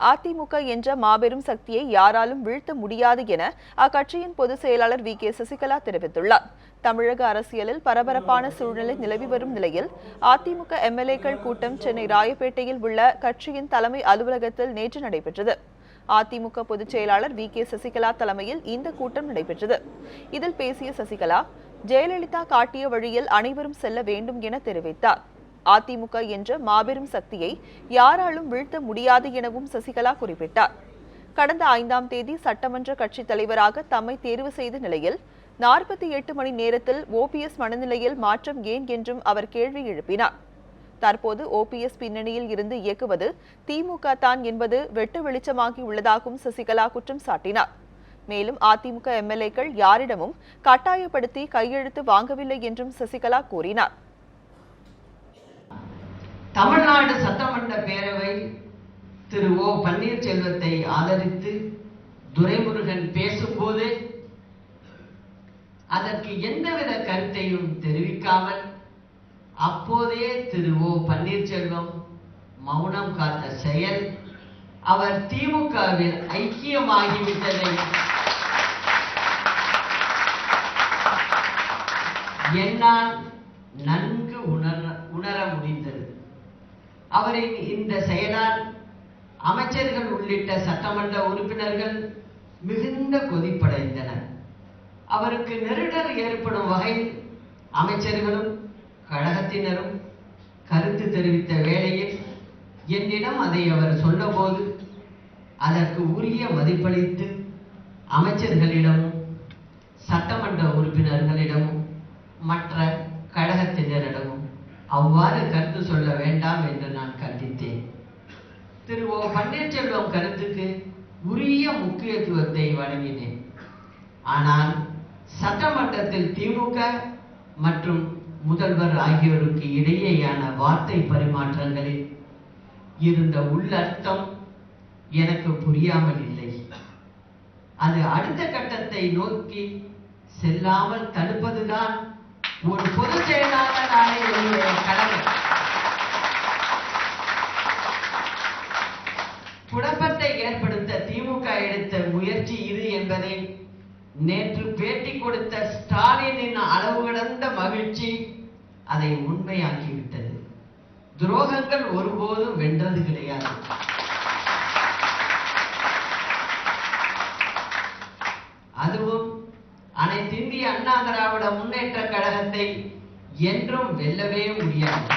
அதிமுக என்ற மாபெரும் சக்தியை யாராலும் வீழ்த்த முடியாது என அக்கட்சியின் பொதுச் செயலாளர் வி. கே. சசிகலா தெரிவித்துள்ளார். தமிழக அரசியலில் பரபரப்பான சூழ்நிலை நிலவி வரும் நிலையில் அதிமுக எம்எல்ஏக்கள் கூட்டம் சென்னை ராயப்பேட்டையில் உள்ள கட்சியின் தலைமை அலுவலகத்தில் நேற்று நடைபெற்றது. அதிமுக பொதுச் செயலாளர் வி. கே. சசிகலா தலைமையில் இந்த கூட்டம் நடைபெற்றது. இதில் பேசிய சசிகலா ஜெயலலிதா காட்டிய வழியில் அனைவரும் செல்ல வேண்டும் என தெரிவித்தார். அதிமுக என்ற மாபெரும் சக்தியை யாராலும் வீழ்த்த முடியாது எனவும் சசிகலா குறிப்பிட்டார். கடந்த ஐந்தாம் தேதி சட்டமன்ற கட்சித் தலைவராக தம்மை தேர்வு செய்த நிலையில் நாற்பத்தி எட்டு மணி நேரத்தில் ஓபிஎஸ் மனநிலையில் மாற்றம் ஏன் என்றும் அவர் கேள்வி எழுப்பினார். தற்போது ஓபிஎஸ் பின்னணியில் இருந்து இயக்குவது திமுக தான் என்பது வெட்டு வெளிச்சமாகி உள்ளதாகவும் சசிகலா குற்றம் சாட்டினார். மேலும் அதிமுக எம்எல்ஏக்கள் யாரிடமும் கட்டாயப்படுத்தி கையெழுத்து வாங்கவில்லை என்றும் சசிகலா கூறினார். தமிழ்நாடு சட்டமன்ற பேரவை திரு ஓ பன்னீர்செல்வத்தை ஆதரித்து துரைமுருகன் பேசும்போது அதற்கு எந்தவித கருத்தையும் தெரிவிக்காமல் அப்போதே திரு ஓ பன்னீர்செல்வம் மௌனம் காத்த செயல் அவர் திமுகவில் ஐக்கியமாகிவிட்டதை என்னால் நன்கு உணர உணர முடிந்தது. அவரின் இந்த செயலால் அமைச்சர்கள் உள்ளிட்ட சட்டமன்ற உறுப்பினர்கள் மிகுந்த கொதிப்படைந்தனர். அவருக்கு நெருடல் ஏற்படும் வகையில் அமைச்சர்களும் கழகத்தினரும் கருத்து தெரிவித்த வேளையில் என்னிடம் அதை அவர் சொன்னபோது அதற்கு உரிய மதிப்பளித்து அமைச்சர்களிடமும் கருத்து சொல்ல வேண்டாம் என்று நான் கண்டித்தேன். திரு ஓ பன்னீர்செல்வம் கருத்துக்கு உரிய முக்கியத்துவத்தை வழங்கினேன். ஆனால் சட்டமன்றத்தில் திமுக மற்றும் முதல்வர் ஆகியோருக்கு இடையேயான வார்த்தை பரிமாற்றங்களில் இருந்த உள்ளர்த்தம் எனக்கு புரியாமல் இல்லை. அது அடுத்த கட்டத்தை நோக்கி செல்லாமல் தடுப்பதுதான் ஒரு பொதுச் செயலாளர் எடுத்த முயற்சி இது என்பதை நேற்று பேட்டி கொடுத்த ஸ்டாலினின் அளவு கடந்த மகிழ்ச்சி அதை உண்மையாக்கிவிட்டது. துரோகங்கள் ஒருபோதும் வென்றது கிடையாது. அதுவும் அனைத்திந்திய அண்ணா திராவிட முன்னேற்ற கழகத்தை என்றும் வெல்லவே முடியாது.